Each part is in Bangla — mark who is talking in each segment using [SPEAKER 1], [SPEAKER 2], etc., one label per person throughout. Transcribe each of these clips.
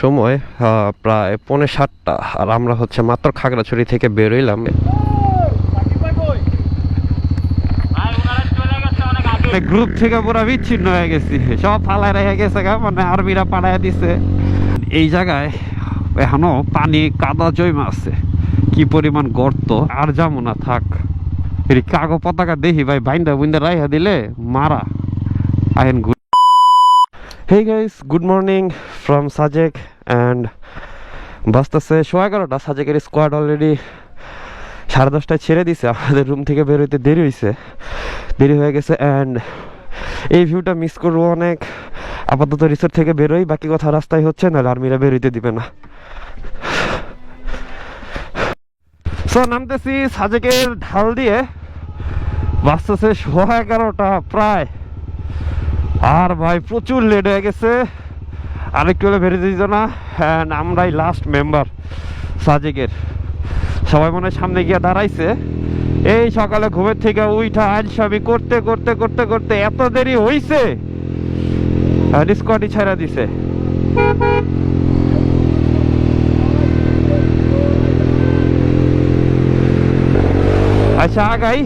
[SPEAKER 1] সময় প্রায় পৌনে সাতটা আর আমরা হচ্ছে মাত্র খাগড়াছড়ি থেকে বেরোইলাম গ্রুপ থেকে পুরা বিচ্ছিন্ন হয়ে গেছি সব ফালায় রেখে গেছে গা মানে আর্মিরা পাড়ায় দিছে এই জায়গায় এখনো পানি কাদা জমা আছে কি পরিমাণ গর্ত আর যেমন না থাক কাগজ পতাকা দেখি ভাই বাইন্দা বুন্দা রাইহা দিলে মারা আইন hey guys good morning from Sajek and বাঁচতেছে শো এগারোটা সাজেকের স্কোয়াড অলরেডি সাড়ে দশটায় ছেড়ে দিছে আমাদের রুম থেকে বের হইতে দেরি হয়েছে দেরি হয়ে গেছে অ্যান্ড এই ভিউটা মিস করবো অনেক আপাতত রিসোর্ট থেকে বেরোই বাকি কথা রাস্তায় হচ্ছে না আর্মিরা বেরোতে দিবে না সো নামতেছি সাজেকের ঢাল দিয়ে বাঁচতেছে শো এগারোটা প্রায় আর ভাই প্রচুর লেট হয়ে গেছে আরেকটু হলে বেরিয়ে দিত না হ্যাঁ আমরাই লাস্ট মেম্বার সাজেকের সবাই মনে সামনে গিয়ে দাঁড়াইছে এই সকালে ঘুমের থেকে উইঠা আইন সবই করতে করতে করতে করতে এত দেরি হইছে স্কোয়াডি ছাড়া দিছে আচ্ছা আগাই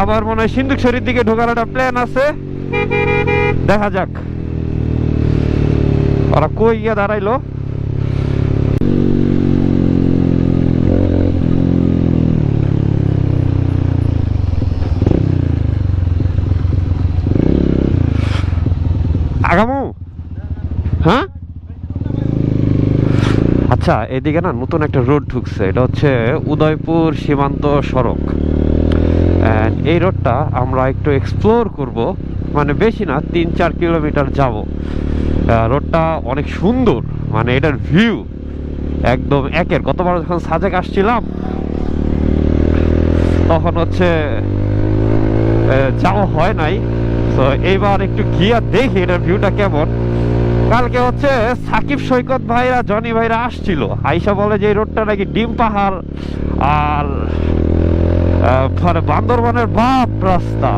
[SPEAKER 1] আবার মনে হয় সিন্ধুকশরীর দিকে ঢোকার একটা প্ল্যান আছে দেখা যাক ওরা কই গিয়ে দাঁড়াইলো আগামো হ্যাঁ আচ্ছা এদিকে না নতুন একটা রোড ঢুকছে এটা হচ্ছে উদয়পুর সীমান্ত সড়ক এই রোডটা আমরা একটু এক্সপ্লোর করব মানে বেশি না তিন চার কিলোমিটার যাব রোডটা অনেক সুন্দর মানে এটার ভিউ একদম একের গতবার যখন সাজেক আসছিলাম তখন হচ্ছে যাওয়া হয় নাই তো এইবার একটু গিয়া দেখি এটার ভিউটা কেমন কালকে হচ্ছে সাকিব সৈকত ভাইরা জনি ভাইরা আসছিল আইসা বলে যে রোডটা নাকি ডিম পাহাড় আর বান্দরবানের বাপ রাস্তা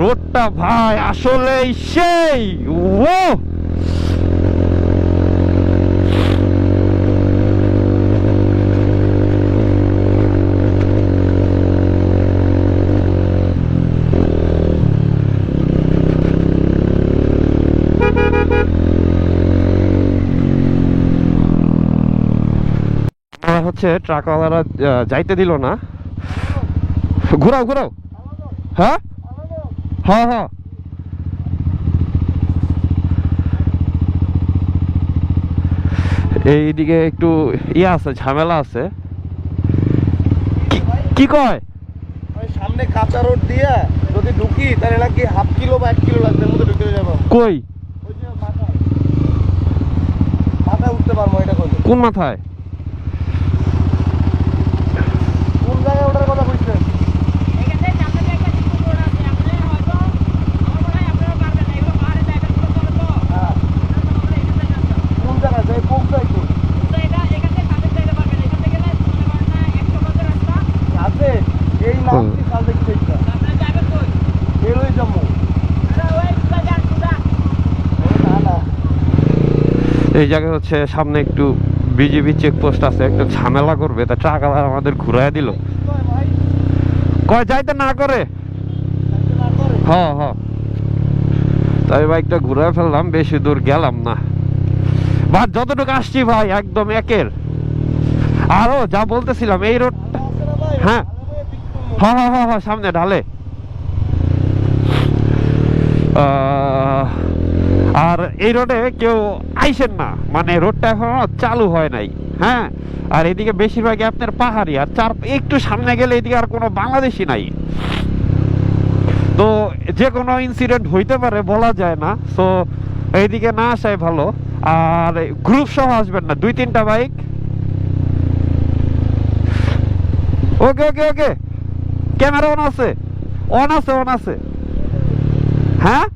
[SPEAKER 1] রোডটা ভাই আসলেই সেই ও হচ্ছে ট্রাকওয়ালারা যাইতে দিল না ঘোরাও ঘোরাও হ্যাঁ হ হ্যাঁ, হ হ্যাঁ। এইদিকে একটু ইয়ে আছে ঝামেলা আছে কি কয়
[SPEAKER 2] সামনে কাঁচা রোড দিয়ে যদি ঢুকি তাহলে নাকি হাফ কিলো বা এক কিলো লাগবে মধ্যে ঢুকে যাবো
[SPEAKER 1] কই ওই যে মাথা মাথায় উঠতে পারবো এটা কোন মাথায় এই জায়গায় হচ্ছে সামনে একটু বিজেপি চেকপোস্ট আছে একটু ঝামেলা করবে তা ট্রাক আমাদের ঘুরাই দিল কয় যাইতে না করে হ্যাঁ হ্যাঁ তাই বাইকটা ঘুরে ফেললাম বেশি দূর গেলাম না বা যতটুকু আসছি ভাই একদম একের আরো যা বলতেছিলাম এই রোডটা হ্যাঁ।, হ্যাঁ হ্যাঁ হ্যাঁ হ্যাঁ সামনে ঢালে আহ আর এই রোডে কেউ আইসেন না মানে রোডটা এখনো চালু হয় নাই হ্যাঁ আর এদিকে বেশিরভাগই আপনার পাহাড়ি আর চার একটু সামনে গেলে এদিকে আর কোনো বাংলাদেশি নাই তো যে কোনো ইনসিডেন্ট হইতে পারে বলা যায় না তো এইদিকে না আসাই ভালো আর গ্রুপ সহ আসবেন না দুই তিনটা bike okay okay okay camera on আছে অন আছে অন আছে হ্যাঁ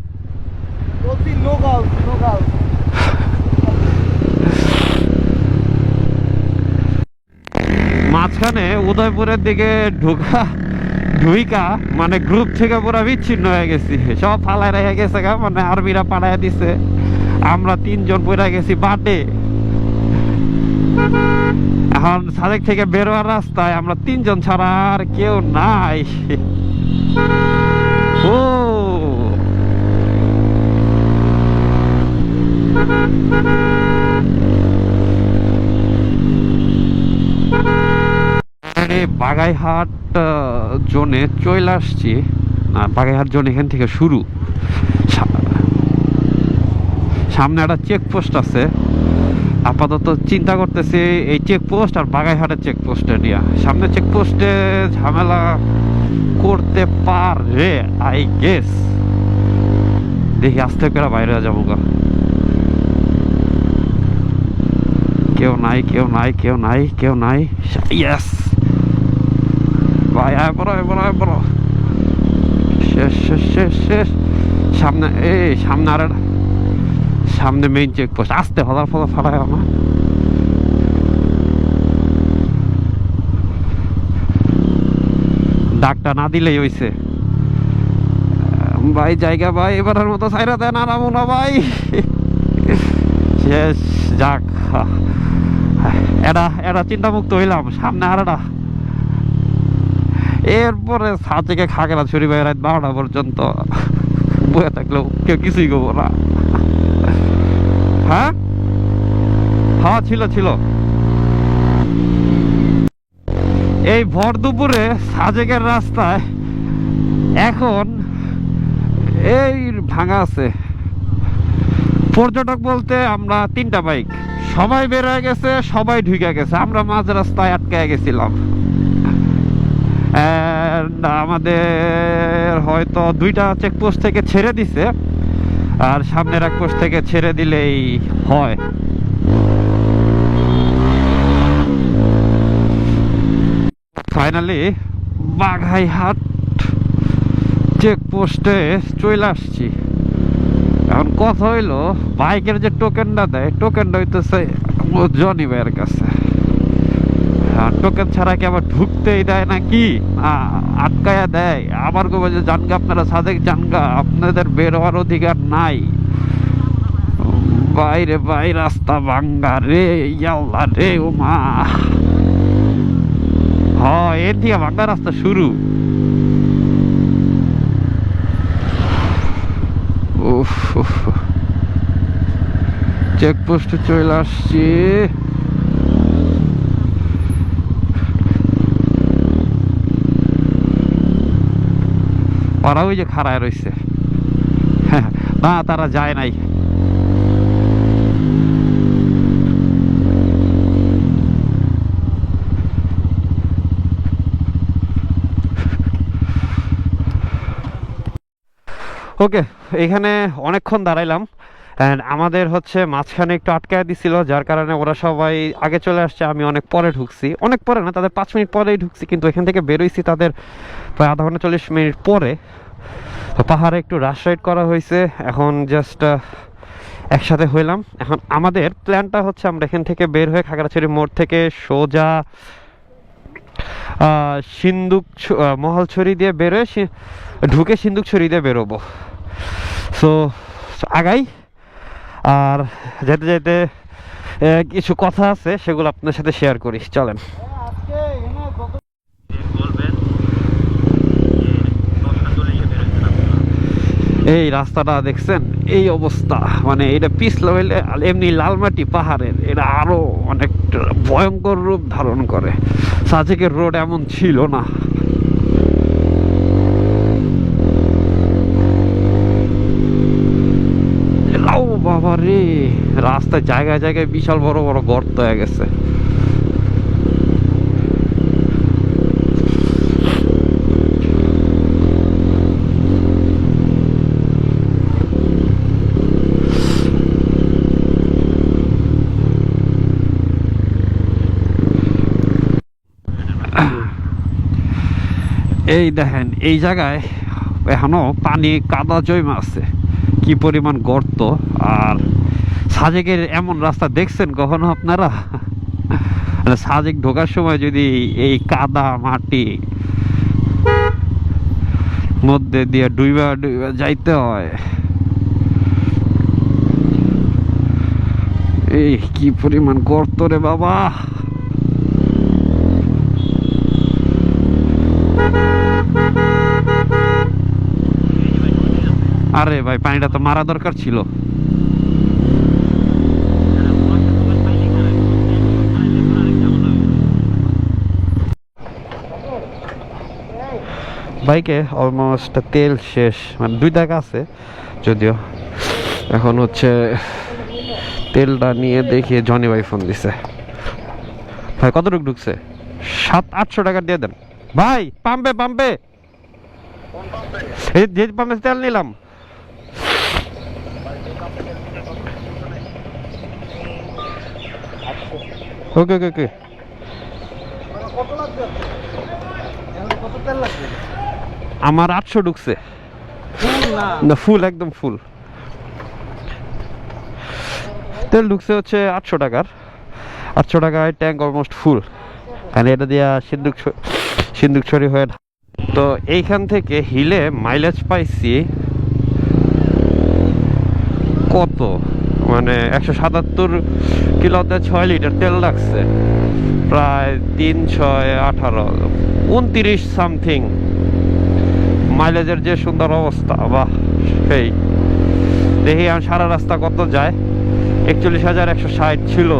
[SPEAKER 1] মাঝখানে উদয়পুরের দিকে ঢুকা ঢুইকা মানে গ্রুপ থেকে পুরো বিচ্ছিন্ন হয়ে গেছি সব ফালায় রেখে গেছে গা মানে আর্মিরা পাড়ায় দিছে আমরা তিনজন পড়ে গেছি বাটে এখন সাদেক থেকে বেরোয়ার রাস্তায় আমরা তিনজন ছাড়া আর কেউ নাই বাগাইহাট জোনে চলে আসছি বাগাইহাট জোন এখান থেকে শুরু সামনে একটা চেকপোস্ট আছে আপাতত চিন্তা করতেছি এই চেকপোস্ট আর বাগাইহাটের চেকপোস্টে নিয়ে সামনে চেকপোস্টে ঝামেলা করতে পারে আই গেস দেখি আস্তে করে বাইরে যাবো গা নাই কেউ নাই কেউ নাই কেউ নাই ইয়াস ভাই আয় বড় বড় বড় শেষ শেষ শেষ শেষ সামনে এই সামনে আর সামনে মেইন চেকপোস্ট আসতে ফলার ফলা ফালায় আমার ডাকটা না দিলেই হয়েছে ভাই জায়গা ভাই এবারের মতো সাইরা দেন আর ভাই শেষ যাক এটা এটা চিন্তামুক্ত হইলাম সামনে আর এটা এরপরে সাঁচেকে খাগড়া ছুরি ভাই রাত বারোটা পর্যন্ত বয়ে থাকলেও কেউ কিছুই করবো না হ্যাঁ হ্যাঁ ছিল ছিল এই ভর দুপুরে সাজেকের রাস্তায় এখন এই ভাঙা আছে পর্যটক বলতে আমরা তিনটা বাইক সবাই বের হয়ে গেছে সবাই ঢুকে গেছে আমরা মাঝ রাস্তায় আটকে গেছিলাম আমাদের হয়তো দুইটা চেকপোস্ট থেকে ছেড়ে দিছে আর সামনের এক পোস্ট থেকে ছেড়ে দিলেই হয় ফাইনালি বাঘাইহাট চেকপোস্টে চলে আসছি এখন কথা হইলো বাইকের যে টোকেনটা দেয় টোকেনটা হইতেছে জনি ভাইয়ের কাছে টোকেন ছাড়া কি আবার ঢুকতেই দেয় না কি আটকায়া দেয় আবার গোবে যে জানগা আপনারা সাদেক জানগা আপনাদের বের হওয়ার অধিকার নাই বাইরে বাই রাস্তা ভাঙ্গা রে ইয়াল্লা রে ও মা হ এর দিয়ে ভাঙ্গা রাস্তা শুরু চেকপোস্টে চলে আসছি ওরা ওই যে খাড়ায় রয়েছে না তারা যায় নাই ওকে এখানে অনেকক্ষণ দাঁড়াইলাম অ্যান্ড আমাদের হচ্ছে মাঝখানে একটু আটকায় দিছিল যার কারণে ওরা সবাই আগে চলে আসছে আমি অনেক পরে ঢুকছি অনেক পরে না তাদের পাঁচ মিনিট পরেই ঢুকছি কিন্তু এখান থেকে বেরোইছি তাদের প্রায় আধা ঘন্টা চল্লিশ মিনিট পরে তো পাহাড়ে একটু রাশ রাইড করা হয়েছে এখন জাস্ট একসাথে হইলাম এখন আমাদের প্ল্যানটা হচ্ছে আমরা এখান থেকে বের হয়ে খাগড়াছড়ি মোড় থেকে সোজা সিন্দুক মহলছড়ি দিয়ে বেরোয় ঢুকে সিন্দুক ছড়ি দিয়ে বেরোবো সো আগাই আর যেতে যেতে কিছু কথা আছে সেগুলো আপনার সাথে শেয়ার করি চলেন এই রাস্তাটা দেখছেন এই অবস্থা মানে এটা পিস হইলে এমনি লালমাটি পাহাড়ের এটা আরও অনেক ভয়ঙ্কর রূপ ধারণ করে সাজেকের রোড এমন ছিল না বাবারে রে রাস্তায় জায়গায় জায়গায় বিশাল বড় বড় গর্ত হয়ে গেছে এই দেখেন এই জায়গায় এখনো পানি কাদা জমে আছে কি পরিমাণ গর্ত আর সাজেকের এমন রাস্তা দেখছেন কখনো আপনারা আচ্ছা, সাজেক ঢোকার সময় যদি এই কাদা মাটি মধ্যে দিয়ে ডুইবা ডুইবা যাইতে হয় এই কি পরিমাণ গর্ত রে বাবা আরে ভাই পানিটা তো মারা দরকার ছিল বাইকে অলমোস্ট তেল শেষ মানে দুই টাকা আছে যদিও এখন হচ্ছে তেলটা নিয়ে দেখি জনি ভাই ফোন দিছে ভাই কতটুকু ঢুকছে সাত আটশো টাকা দিয়ে দেন ভাই পাম্পে পাম্পে এই যে পাম্পে তেল নিলাম ওকে ওকে ওকে আমার আটশো ঢুকছে না ফুল একদম ফুল তেল ঢুকছে হচ্ছে আটশো টাকার আটশো টাকায় ট্যাঙ্ক অলমোস্ট ফুল কারণ এটা দিয়া সিন্দুক সিন্দুক ছড়ি হয়ে তো এইখান থেকে হিলে মাইলেজ পাইছি কত মানে একশো সাতাত্তর কিলোতে ছয় লিটার তেল লাগছে প্রায় তিন ছয় আঠারো উনতিরিশ সামথিং মাইলেজের যে সুন্দর অবস্থা বাহ সেই দেখি আমি সারা রাস্তা কত যায় একচল্লিশ হাজার একশো ষাট ছিল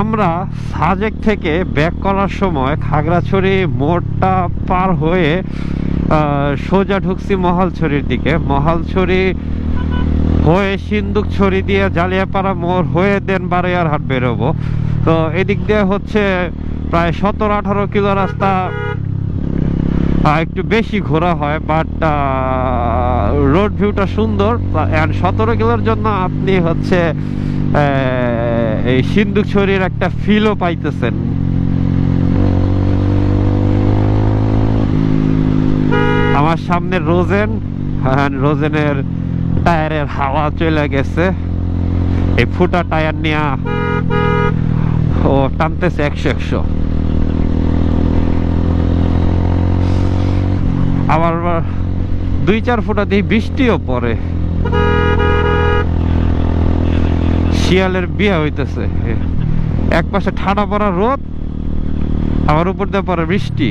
[SPEAKER 1] আমরা সাজেক থেকে ব্যাক করার সময় খাগড়াছড়ি মোড়টা পার হয়ে সোজা ঢুকছি মহালছড়ির দিকে মহালছড়ি হয়ে সিন্দুক ছড়ি দিয়ে জালিয়াপাড়া মোড় হয়ে দেন বারোয়ার হাট বেরোবো তো এদিক দিয়ে হচ্ছে প্রায় সতেরো আঠারো কিলো রাস্তা একটু বেশি ঘোরা হয় বাট রোড ভিউটা সুন্দর অ্যান্ড সতেরো কিলোর জন্য আপনি হচ্ছে এই সিন্ধুক ছড়ির একটা ফিলও পাইতেছেন আমার সামনে রোজেন হ্যাঁ, রোজেনের টায়ারের হাওয়া চলে গেছে এই ফুটা টায়ার নিয়ে ও টানতেছে একশো একশো আবার দুই চার ফুটা দিয়ে বৃষ্টিও পড়ে শিয়ালের বিয়া হইতেছে এক পাশে ঠান্ডা পড়া রোদ আবার উপর দিয়ে পরে বৃষ্টি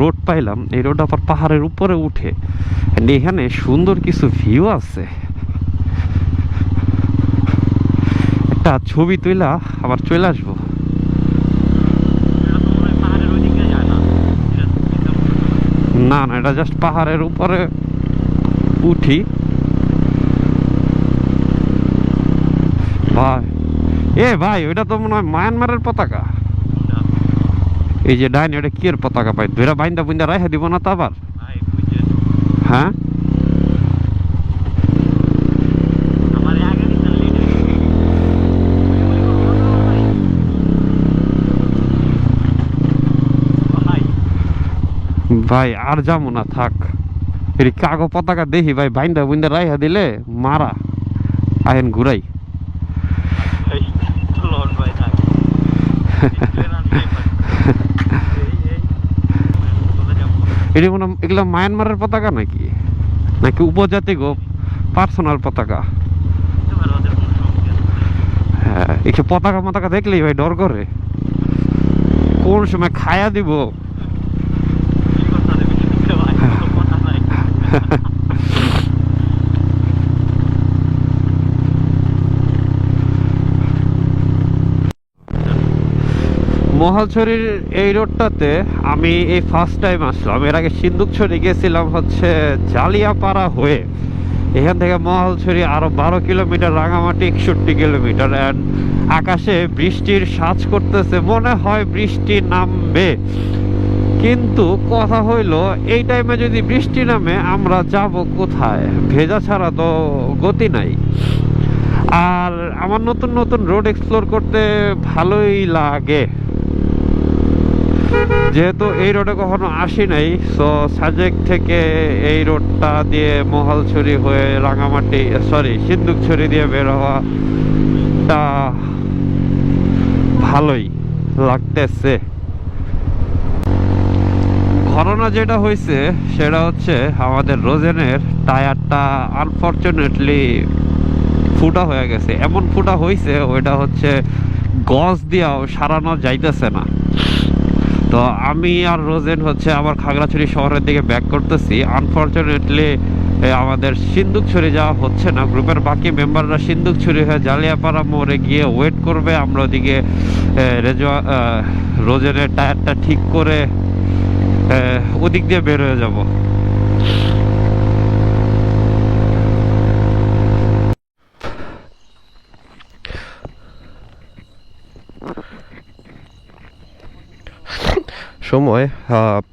[SPEAKER 1] রোড পাইলাম এই রোড আবার পাহাড়ের উপরে উঠে এখানে সুন্দর কিছু ভিউ আছে একটা ছবি তুইলা আবার চলে আসবো না না এটা জাস্ট পাহাড়ের উপরে উঠি ভাই এ ভাই ওইটা তো মনে হয় মায়ানমারের পতাকা এই যে ডাইন এটা কি এর পতাকা পাই ধৈরা বাইন্দা বুন্দা রাইখা দিব না তো আবার হ্যাঁ ভাই আর যাবো না থাক এর কাগজ পতাকা দেখি ভাই বাইন্দা বুন্দা রাইহা দিলে মারা আহেন ঘুরাই এটা মনে এগুলো মায়ানমারের পতাকা নাকি নাকি উপজাতি উপজাতিক পার্সোনাল পতাকা হ্যাঁ এই পতাকা মতাকা দেখলেই ভাই ডর করে কোন সময় খায়া দিব মহালছড়ির এই রোডটাতে আমি এই ফার্স্ট টাইম আসলাম এর আগে সিন্দুকছড়ি গেছিলাম হচ্ছে জালিয়াপাড়া হয়ে এখান থেকে মহালছড়ি আরও বারো কিলোমিটার রাঙামাটি একষট্টি কিলোমিটার অ্যান্ড আকাশে বৃষ্টির সাজ করতেছে মনে হয় বৃষ্টি নামবে কিন্তু কথা হইল এই টাইমে যদি বৃষ্টি নামে আমরা যাব কোথায় ভেজা ছাড়া তো গতি নাই আর আমার নতুন নতুন রোড এক্সপ্লোর করতে ভালোই লাগে যেহেতু এই রোডে কখনো আসি নাই সো সাজেক থেকে এই রোডটা দিয়ে ছড়ি হয়ে রাঙামাটি সরি ছড়ি দিয়ে বের হওয়াটা ভালোই লাগতেছে ঘটনা যেটা হয়েছে সেটা হচ্ছে আমাদের রোজেনের টায়ারটা আনফর্চুনেটলি ফুটা হয়ে গেছে এমন ফুটা হয়েছে ওইটা হচ্ছে গজ দিয়েও সারানো যাইতেছে না তো আমি আর রোজেন হচ্ছে আমার খাগড়াছড়ি শহরের দিকে ব্যাক করতেছি আনফর্চুনেটলি আমাদের সিন্দুক ছুরি যাওয়া হচ্ছে না গ্রুপের বাকি মেম্বাররা সিন্দুক ছড়ি হয়ে জালিয়াপাড়া মোড়ে গিয়ে ওয়েট করবে আমরা ওদিকে রেজোয়া রোজেনের টায়ারটা ঠিক করে ওদিক দিয়ে বের হয়ে যাবো সময়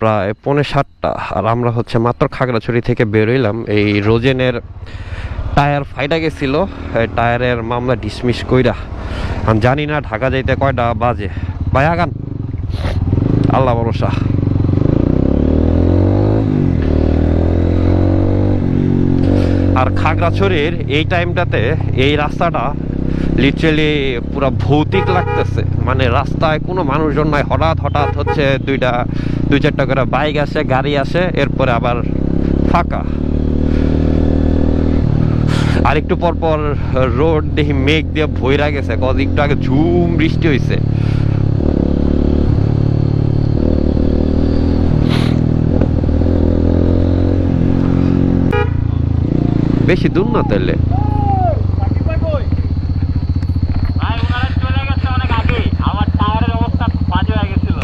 [SPEAKER 1] প্রায় পৌনে সাতটা আর আমরা হচ্ছে মাত্র খাগড়াছড়ি থেকে বেরোইলাম এই রোজেনের টায়ার ফাইটা গেছিলো টায়ারের মামলা ডিসমিস কইরা আমি জানি না ঢাকা যাইতে কয়টা বাজে ভাই আগান আল্লাহ ভরসা আর খাগড়াছড়ির এই টাইমটাতে এই রাস্তাটা লিটারেলি পুরো ভৌতিক লাগতেছে মানে রাস্তায় কোনো মানুষজন নাই হঠাৎ হঠাৎ হচ্ছে দুইটা দুই চারটা করে বাইক আসে গাড়ি আসে এরপরে আবার ফাঁকা আর একটু পরপর রোড দেখি মেঘ দিয়ে ভৈরা গেছে কজ একটু আগে ঝুম বৃষ্টি হয়েছে বেশি দূর না তাহলে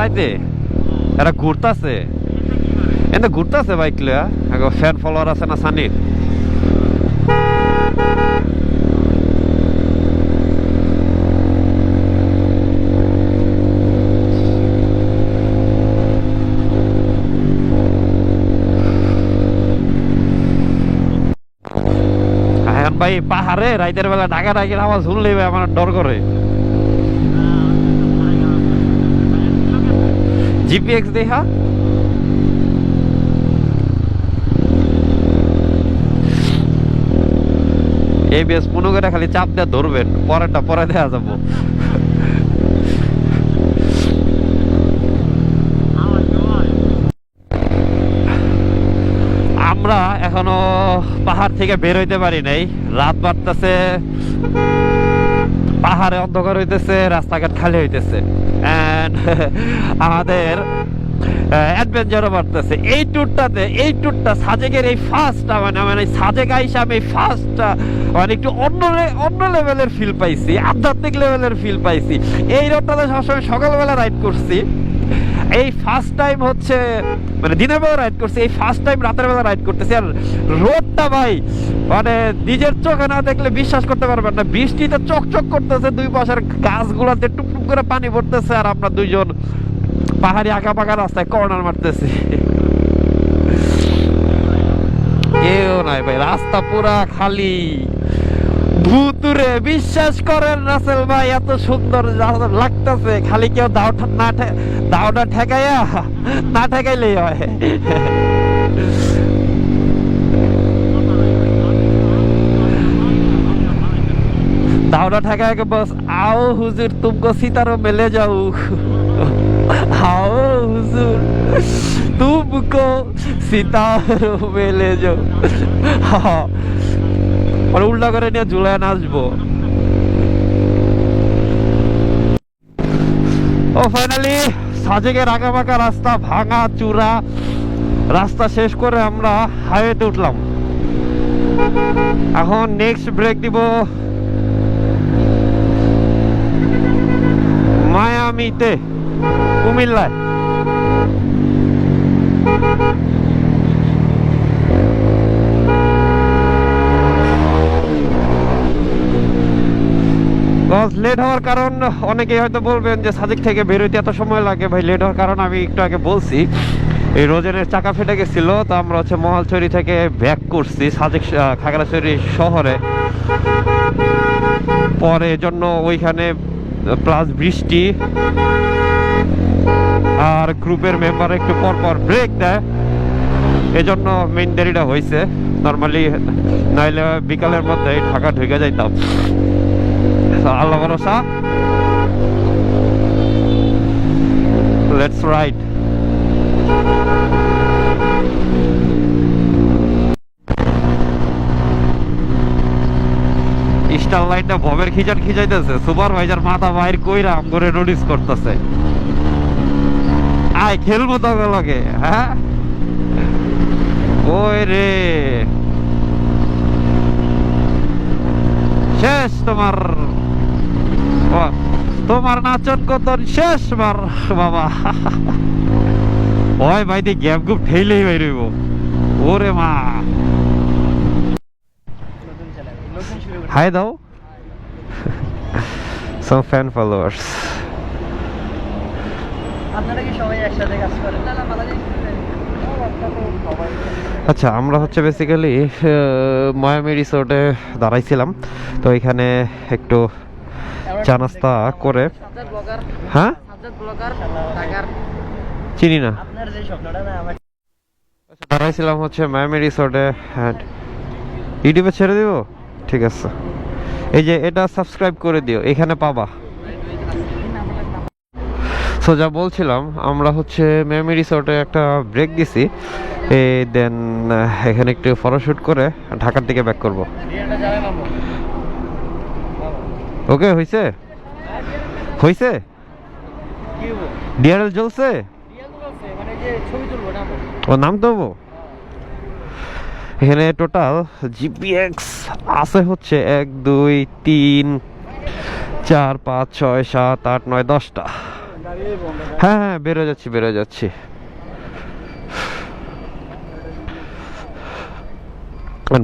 [SPEAKER 1] রাইতে এরা ঘুরতাছে এনে ঘুরতাছে বাইক লয়া ফ্যান ফলোয়ার আছে না সানির ভাই পাহাড়ে রাইতের বেলা ঢাকা ঢাকির আওয়াজ শুনলেই আমার ডর করে জিপিএক্স দেখা এই বেশ পুনুকেটা খালি চাপ দেওয়া ধরবেন পরেরটা পরে দেওয়া যাবো আমরা এখনো পাহাড় থেকে বের হইতে পারি নাই রাত বাড়তেছে পাহাড়ে অন্ধকার হইতেছে রাস্তাঘাট খালি হইতেছে অ্যান্ড আমাদের অ্যাডভেঞ্চারও বাড়তেছে এই ট্যুরটাতে এই ট্যুরটা সাজেকের এই ফার্স্টটা মানে মানে সাজেকা হিসাবে এই ফার্স্টটা মানে একটু অন্য অন্য লেভেলের ফিল পাইছি আধ্যাত্মিক লেভেলের ফিল পাইছি এই রোডটাতে সবসময় সকালবেলা রাইড করছি এই ফার্স্ট টাইম হচ্ছে মানে দিনের বেলা রাইড করছে এই ফার্স্ট টাইম রাতের বেলা রাইড করতেছে আর রোডটা ভাই মানে নিজের চোখে না দেখলে বিশ্বাস করতে পারবেন না বৃষ্টিতে চকচক করতেছে দুই পাশের গাছগুলোতে টুকটুক করে পানি পড়তেছে আর আমরা দুইজন পাহাড়ি আঁকা পাকা রাস্তায় কর্নার মারতেছি কেউ নাই ভাই রাস্তা পুরা খালি ভুতুরে বিশ্বাস করেন রাসেল ভাই এত সুন্দর লাগতেছে খালি কেউ দাওটা না দাওটা ঠেকাইয়া না ঠেকাইলেই হয় দাওটা ঠেকায় বস আও হুজুর তুমকো সিতারো মেলে যাও आओ हुजूर তুমকো सितारों মেলে যাও जाओ ওরা উল্টা করে নিয়ে ঝুলায় আসবো ও ফাইনালি সাজেকের আঁকাবাঁকা রাস্তা ভাঙা চূড়া রাস্তা শেষ করে আমরা হাইওয়েতে উঠলাম এখন নেক্সট ব্রেক দিব মায়ামিতে কুমিল্লায় সহজ লেট হওয়ার কারণ অনেকেই হয়তো বলবেন যে সাজেক থেকে বেরোতে এত সময় লাগে ভাই লেট হওয়ার কারণ আমি একটু আগে বলছি এই রোজেনের চাকা ফেটে গেছিল তো আমরা হচ্ছে মহালছড়ি থেকে ব্যাক করছি সাজেক খাগড়াছড়ি শহরে পরে জন্য ওইখানে প্লাস বৃষ্টি আর গ্রুপের মেম্বার একটু পরপর ব্রেক দেয় এজন্য মেইন দেরিটা হয়েছে নর্মালি নাইলে বিকালের মধ্যে ঢাকা ঢুকে যাইতাম আছে আল্লাহ ভরসা লেটস রাইড স্টার লাইটটা ভবের খিচান খিচাইতেছে সুপারভাইজার মাথা বাহির কইরা আম করে নোটিস করতেছে আয় খেলবো তোকে লগে হ্যাঁ ওই রে শেষ তোমার তোমার নাচন কতন বার বাবা ওই ভাই দিয়ে গ্যাপ গুপ ঠেলেই বাইরইব ওরে মা হাই দাও সো ফ্যান ফলোয়ার্স আপনারা কি সবাই একসাথে কাজ করেন আচ্ছা আমরা হচ্ছে বেসিক্যালি মায়ামি রিসোর্টে দাঁড়াইছিলাম তো এখানে একটু চা নাস্তা করে হ্যাঁ চিনি না আচ্ছা, দাঁড়াইছিলাম হচ্ছে ম্যামি রিসোর্টে ইউটিউবে ছেড়ে দিব ঠিক আছে এই যে এটা সাবস্ক্রাইব করে দিও এখানে পাবা সো যা বলছিলাম আমরা হচ্ছে মেমি রিসোর্টে একটা ব্রেক দিছি দেন এখানে একটু ফটোশ্যুট করে ঢাকার দিকে ব্যাক করবো ওকে হইছে হইছে ডিআরএল জ্বলছে মানে ও নাম তো এখানে টোটাল জিপিএক্স আছে হচ্ছে এক দুই তিন চার পাঁচ ছয় সাত আট নয় দশটা হ্যাঁ হ্যাঁ বেরো যাচ্ছি বেরো যাচ্ছি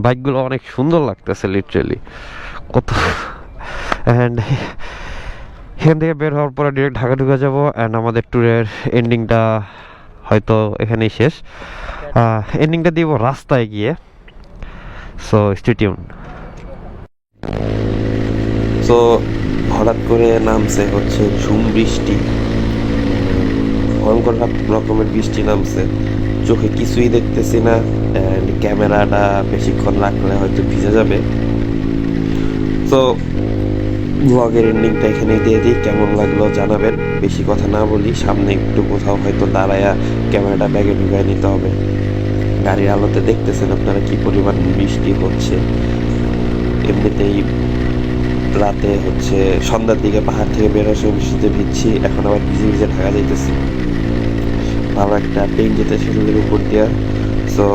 [SPEAKER 1] বাইকগুলো অনেক সুন্দর লাগতেছে লিটারেলি কত অ্যান্ড এখান থেকে বের হওয়ার পরে ডিরেক্ট ঢাকা ঢুকে যাবো অ্যান্ড আমাদের ট্যুরের এন্ডিংটা হয়তো এখানেই শেষ এন্ডিংটা দিব রাস্তায় গিয়ে সো স্টেডিয়াম তো হঠাৎ করে নামছে হচ্ছে ঝুম বৃষ্টি ভয়ঙ্কর রকমের বৃষ্টি নামছে চোখে কিছুই দেখতেছি না ক্যামেরাটা বেশিক্ষণ রাখলে হয়তো ভিজে যাবে তো ব্লগের এন্ডিংটা এখানে দিয়ে দিই কেমন লাগলো জানাবেন বেশি কথা না বলি সামনে একটু কোথাও হয়তো দাঁড়ায়া ক্যামেরাটা ব্যাগে ঢুকায় নিতে হবে গাড়ির আলোতে দেখতেছেন আপনারা কি পরিমাণ বৃষ্টি হচ্ছে এমনিতেই রাতে হচ্ছে সন্ধ্যার দিকে পাহাড় থেকে বেরোয় বৃষ্টিতে ভিজছি এখন আবার ভিজে ভিজে ঢাকা যাইতেছি ভালো একটা পেন যেতে সেতুদের উপর দিয়া সো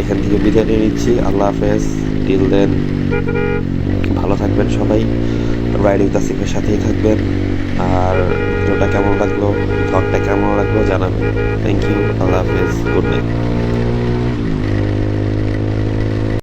[SPEAKER 1] এখান থেকে বিদায় নিয়ে নিচ্ছি আল্লাহ হাফেজ টিল দেন ভালো থাকবেন সবাই রাইড উইথ সাথেই থাকবেন আর ভিডিওটা কেমন লাগলো ব্লগটা কেমন লাগলো জানাবেন থ্যাংক ইউ আল্লাহ হাফেজ গুড নাইট